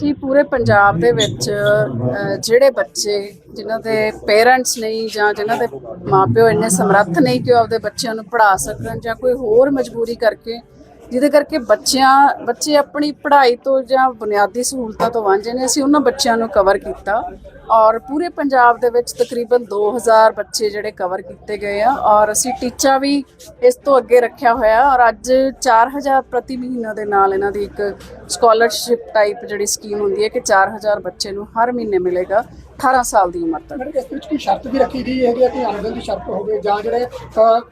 ਅਸੀਂ ਪੂਰੇ ਪੰਜਾਬ ਦੇ ਵਿੱਚ ਜਿਹੜੇ ਬੱਚੇ ਜਿਨ੍ਹਾਂ ਦੇ ਪੇਰੈਂਟਸ ਨਹੀਂ ਜਾਂ ਜਿਨ੍ਹਾਂ ਦੇ ਮਾਪਿਓ ਇੰਨੇ ਸਮਰੱਥ ਨਹੀਂ ਕਿ ਉਹ ਆਪਦੇ ਬੱਚਿਆਂ ਨੂੰ ਪੜ੍ਹਾ ਸਕਣ ਜਾਂ ਕੋਈ ਹੋਰ ਮਜਬੂਰੀ ਕਰਕੇ, ਜਿਹਦੇ ਕਰਕੇ ਬੱਚਿਆਂ, ਬੱਚੇ ਆਪਣੀ ਪੜ੍ਹਾਈ ਤੋਂ ਜਾਂ ਬੁਨਿਆਦੀ ਸਹੂਲਤਾਂ ਤੋਂ ਵਾਂਝੇ ਨੇ, ਅਸੀਂ ਉਹਨਾਂ ਬੱਚਿਆਂ ਨੂੰ ਕਵਰ ਕੀਤਾ। ਔਰ ਪੂਰੇ ਪੰਜਾਬ ਦੇ ਵਿੱਚ ਤਕਰੀਬਨ 2000 ਬੱਚੇ ਜਿਹੜੇ ਕਵਰ ਕੀਤੇ ਗਏ ਆ ਔਰ ਅਸੀਂ ਟੀਚਾ ਵੀ ਇਸ ਤੋਂ ਅੱਗੇ ਰੱਖਿਆ ਹੋਇਆ ਔਰ ਅੱਜ 4000 ਪ੍ਰਤੀ ਮਹੀਨਾ ਦੇ ਨਾਲ ਇਹਨਾਂ ਦੀ ਇੱਕ ਸਕਾਲਰਸ਼ਿਪ ਟਾਈਪ ਜਿਹੜੀ ਸਕੀਮ ਹੁੰਦੀ ਹੈ ਕਿ 4000 ਬੱਚੇ ਨੂੰ ਹਰ ਮਹੀਨੇ ਮਿਲੇਗਾ 18 ਸਾਲ ਦੀ ਉਮਰ ਤੱਕ ਮੈਡਮ ਇਸ ਵਿੱਚ ਕੋਈ ਸ਼ਰਤ ਵੀ ਰੱਖੀ ਗਈ ਹੈਗੀ ਹੈ ਕਿ ਆਮਦਨ ਦੀ ਸ਼ਰਤ ਹੋਵੇ ਜਾਂ ਜਿਹੜੇ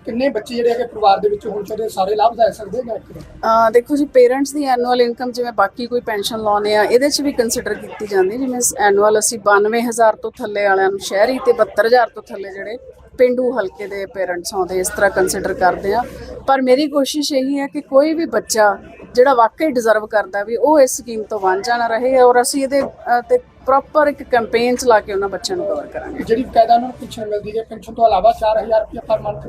ਕਿੰਨੇ ਬੱਚੇ ਜਿਹੜੇ ਹੈਗੇ ਪਰਿਵਾਰ ਦੇ ਵਿੱਚ ਹੋਣ ਚਾਹੀਦੇ ਸਾਰੇ ਲਾਭ ਲੈ ਸਕਦੇ ਨੇ ਦੇਖੋ ਜੀ ਪੇਰੈਂਟਸ ਦੀ ਐਨੂਅਲ ਇਨਕਮ ਜਿਵੇਂ ਬਾਕੀ ਕੋਈ ਪੈਨਸ਼ਨ ਲਾਉਨੇ ਆ ਇਹਦੇ 'ਚ ਵੀ ਕੰਸੀਡਰ ਕੀਤੀ ਜਾਂਦੀ। ਜਿਵੇਂ ਐਨੂਅਲ ਅਸੀਂ 92000 ਤੋਂ ਥੱਲੇ ਵਾਲਿਆਂ ਨੂੰ ਸ਼ਹਿਰੀ ਤੇ 72000 ਤੋਂ ਥੱਲੇ ਜਿਹੜੇ ਪਿੰਡੂ ਹਲਕੇ ਦੇ ਪੇਰੈਂਟਸ ਆਉਂਦੇ ਇਸ ਤਰ੍ਹਾਂ ਕੰਸੀਡਰ ਕਰਦੇ ਆ। ਪਰ ਮੇਰੀ ਕੋਸ਼ਿਸ਼ ਇਹੀ ਹੈ ਕਿ ਕੋਈ ਵੀ ਬੱਚਾ ਜਿਹੜਾ ਵਾਕਈ ਡਿਜ਼ਰਵ ਕਰਦਾ ਵੀ ਉਹ ਇਸ ਸਕੀਮ ਤੋਂ ਵਾਂਝਾ ਨਾ ਰਹੇ ਔਰ ਅਸੀਂ ਇਹਦੇ ਤੇ ਪ੍ਰੋਪਰ ਇੱਕ ਕੈਂਪੇਨ ਚਲਾ ਕੇ ਉਹਨਾਂ ਬੱਚਿਆਂ ਨੂੰ ਕਵਰ ਕਰਾਂਗੇ। ਜਿਹੜੀ ਕਾਇਦਾ ਉਹਨਾਂ ਨੂੰ ਪੈਨਸ਼ਨ ਮਿਲਦੀ ਹੈ ਪੈਨਸ਼ਨ ਤੋਂ ਇਲਾਵਾ 4000 ਰੁਪਏ ਪਰ ਮੰਥ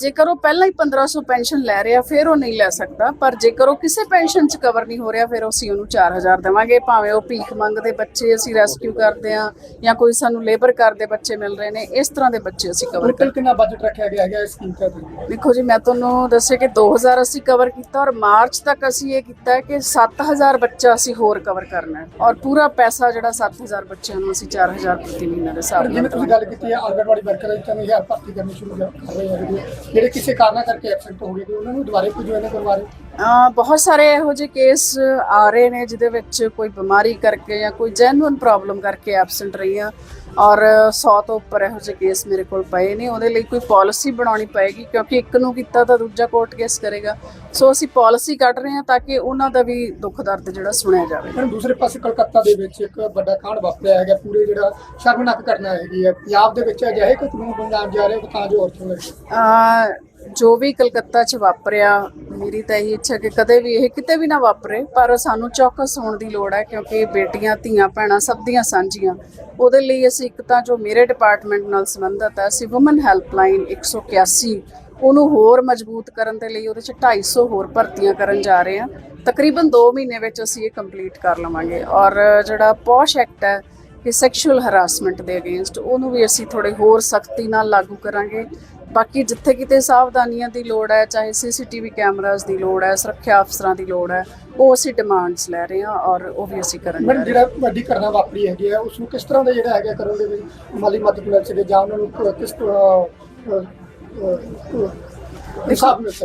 ਜੇਕਰ ਉਹ ਪਹਿਲਾਂ ਹੀ 1500 ਪੈਨਸ਼ਨ ਲੈ ਰਿਹਾ ਫਿਰ ਉਹ ਨਹੀਂ ਲੈ ਸਕਦਾ। ਪਰ ਜੇਕਰ ਉਹ ਕਿਸੇ ਪੈਨਸ਼ਨ 'ਚ ਕਵਰ ਨਹੀਂ ਹੋ ਰਿਹਾ ਫਿਰ ਅਸੀਂ ਉਹਨੂੰ 4000 ਦੇਵਾਂਗੇ। ਭਾਵੇਂ ਉਹ ਭੀਖ ਮੰਗਦੇ ਬੱਚੇ ਅਸੀਂ ਰੈਸਕਿਊ ਕਰਦੇ ਆ ਜਾਂ ਕੋਈ ਸਾਨੂੰ ਲੇਬਰ ਕਰਦੇ ਬੱਚੇ ਮਿਲ ਰਹੇ ਨੇ ਇਸ ਤਰ੍ਹਾਂ ਦੇ ਬੱਚੇ ਅਸੀਂ ਕਵਰ ਟੋਟਲ ਕਿੰਨਾ ਬਜਟ ਰੱਖਿਆ ਗਿਆ ਹੈਗਾ ਇਸ ਸਕੀਮ ਤਹਿਤ? ਦੇਖੋ ਜੀ ਮੈਂ ਤੁਹਾਨੂੰ ਦੱਸਿਆ ਕਿ 2000 ਅਸੀਂ ਕਵਰ ਕੀਤਾ ਔਰ ਮਾਰਚ ਤੱਕ ਅਸੀਂ ਇਹ ਕੀਤਾ ਹੈ ਕਿ 7000 ਬੱਚਾ ਅਸੀਂ ਹੋਰ ਕਵਰ ਕਰਨਾ ਹੈ। ਔਰ ਪੂਰਾ ਪੈਸਾ ਜਿਹੜਾ 7000 ਬੱਚਿਆਂ ਨੂੰ ਅਸੀਂ 4000 ਪ੍ਰਤੀ ਮਹੀਨਾ ਦੇ ਹਿਸਾਬ ਨਾਲ ਜਿਵੇਂ ਤੁਸੀਂ ਗੱਲ ਕੀਤੀ ਹੈ ਆਂਗਣਵਾੜੀ ਵਰਕਰ ਦੀ ਤੁਹਾਨੂੰ ਹਜ਼ਾਰ ਭਰਤੀ ਕਰਨੀ ਸ਼ੁਰੂ ਕਰ ਰਹੇ ਹੈਗੇ। ਜਿਹੜੇ ਕਿਸੇ ਕਾਰਨ ਕਰਕੇ ਐਬਸੈਂਟ ਹੋ ਗਏ ਤੇ ਉਹਨਾਂ ਨੂੰ ਦੁਬਾਰੇ ਕੋਈ ਜੁਆਇਨ ਕਰਵਾ ਰਹੇ ਅ, ਬਹੁਤ ਸਾਰੇ ਇਹੋ ਜਿਹੇ ਕੇਸ ਆ ਰਹੇ ਨੇ ਜਿਹਦੇ ਵਿੱਚ ਕੋਈ ਬਿਮਾਰੀ ਕਰਕੇ ਜਾਂ ਕੋਈ ਜੈਨੂਇਨ ਪ੍ਰੋਬਲਮ ਕਰਕੇ ਐਬਸੈਂਟ ਰਹੀਆਂ ਔਰ 100 ਤੋਂ ਉੱਪਰ ਇਹੋ ਜਿਹੇ ਕੇਸ ਮੇਰੇ ਕੋਲ ਪਏ ਨੇ ਉਹਦੇ ਲਈ ਕੋਈ ਪਾਲਿਸੀ ਬਣਾਉਣੀ ਪਏਗੀ ਕਿਉਂਕਿ ਇੱਕ ਨੂੰ ਕੀਤਾ ਤਾਂ ਦੂਜਾ ਕੋਰਟ ਕੇਸ ਕਰੇਗਾ। ਸੋ ਅਸੀਂ ਪਾਲਿਸੀ ਕੱਢ ਰਹੇ ਹਾਂ ਤਾਂ ਕਿ ਉਹਨਾਂ ਦਾ ਵੀ ਦੁੱਖ ਦਰਦ ਜਿਹੜਾ ਸੁਣਿਆ ਜਾਵੇ। ਪਰ ਦੂਸਰੇ ਪਾਸੇ ਕਲਕੱਤਾ ਦੇ ਵਿੱਚ ਇੱਕ ਵੱਡਾ ਕਾਂਡ ਵਾਪਰਿਆ ਹੈਗਾ ਪੂਰੇ ਜਿਹੜਾ ਸ਼ਰਮਨਾਕ ਘਟਨਾ ਹੈਗੀ ਹੈ। ਪੰਜਾਬ ਦੇ ਵਿੱਚ ਅਜਿਹੇ ਕਾਨੂੰਨ ਪੰਜਾਬ ਜਾ ਰਹੇ ਤਾਂ ਜੋ ਔਰਤਾਂ ਲਈ ਜੋ ਵੀ ਕਲਕੱਤਾ 'ਚ ਵਾਪਰਿਆ ਮੇਰੀ ਤਾਂ ਇਹੀ ਇੱਛਾ ਕਿ ਕਦੇ ਵੀ ਇਹ ਕਿਤੇ ਵੀ ਨਾ ਵਾਪਰੇ, ਪਰ ਸਾਨੂੰ ਚੌਕਸ ਹੋਣ ਦੀ ਲੋੜ ਹੈ ਕਿਉਂਕਿ ਬੇਟੀਆਂ, ਧੀਆਂ, ਭੈਣਾਂ ਸਭ ਦੀਆਂ ਸਾਂਝੀਆਂ। ਉਹਦੇ ਲਈ ਅਸੀਂ ਇੱਕ ਤਾਂ ਜੋ ਮੇਰੇ ਡਿਪਾਰਟਮੈਂਟ ਨਾਲ ਸੰਬੰਧਤ ਹੈ, ਅਸੀਂ ਔਮਨ ਹੈਲਪਲਾਈਨ 181 ਉਹਨੂੰ ਹੋਰ ਮਜ਼ਬੂਤ ਕਰਨ ਦੇ ਲਈ ਉਹਦੇ 'ਚ 250 ਹੋਰ ਭਰਤੀਆਂ ਕਰਨ ਜਾ ਰਹੇ ਹਾਂ। ਤਕਰੀਬਨ 2 ਮਹੀਨੇ ਵਿੱਚ ਅਸੀਂ ਇਹ ਕੰਪਲੀਟ ਕਰ ਲਵਾਂਗੇ। ਔਰ ਜਿਹੜਾ ਪੌਸ਼ ਐਕਟ ਹੈ ਕਿ ਸੈਕਸ਼ੂਅਲ ਹਰਾਸਮੈਂਟ ਦੇ ਅਗੇਂਸਟ ਉਹਨੂੰ ਵੀ ਅਸੀਂ ਥੋੜੇ ਹੋਰ ਸਖਤੀ ਨਾਲ ਲਾਗੂ ਕਰਾਂਗੇ। ਬਾਕੀ ਜਿੱਥੇ ਕਿਤੇ ਸਾਵਧਾਨੀਆਂ ਦੀ ਲੋੜ ਹੈ ਚਾਹੇ ਸੀਸੀਟੀਵੀ ਕੈਮਰਾਜ਼ ਦੀ ਲੋੜ ਹੈ ਸੁਰੱਖਿਆ ਅਫਸਰਾਂ ਦੀ ਲੋੜ ਹੈ ਉਹ ਅਸੀਂ ਡਿਮਾਂਡਸ ਲੈ ਰਹੇ ਹਾਂ ਔਰ ਉਹ ਵੀ ਅਸੀਂ ਕਰਾਂਗੇ ਮੈਡਮ ਜਿਹੜਾ ਵੱਡੀ ਘਟਨਾ ਵਾਪਰੀ ਹੈਗੀ ਹੈ ਉਸ ਨੂੰ ਕਿਸ ਤਰ੍ਹਾਂ ਦਾ ਜਿਹੜਾ ਹੈਗਾ ਕਰਨ ਦੇ ਵਿੱਚ ਮਾਲੀ ਮਦਦ ਮਿਲ ਸਕੇ ਜਾਂ ਉਹਨਾਂ ਨੂੰ ਕਿਸ ਤਰ੍ਹਾਂ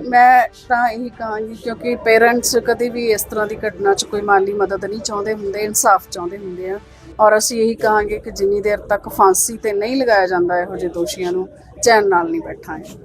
ਮੈਂ ਤਾਂ ਇਹੀ ਕਹਾਂਗੀ ਕਿਉਂਕਿ ਪੇਰੈਂਟਸ ਕਦੇ ਵੀ ਇਸ ਤਰ੍ਹਾਂ ਦੀ ਘਟਨਾ 'ਚ ਕੋਈ ਮਾਲੀ ਮਦਦ ਨਹੀਂ ਚਾਹੁੰਦੇ ਹੁੰਦੇ ਇਨਸਾਫ ਚਾਹੁੰਦੇ ਹੁੰਦੇ ਆ। ਔਰ ਅਸੀਂ ਇਹੀ ਕਹਾਂਗੇ ਕਿ ਜਿੰਨੀ ਦੇਰ ਤੱਕ ਫਾਂਸੀ ਤੇ ਨਹੀਂ ਲਗਾਇਆ ਜਾਂਦਾ, ਇਹੋ ਜਿਹੇ ਦੋਸ਼ੀਆਂ ਨੂੰ ਚੈਨ ਨਾਲ ਨਹੀਂ ਬੈਠਾਂਗੇ।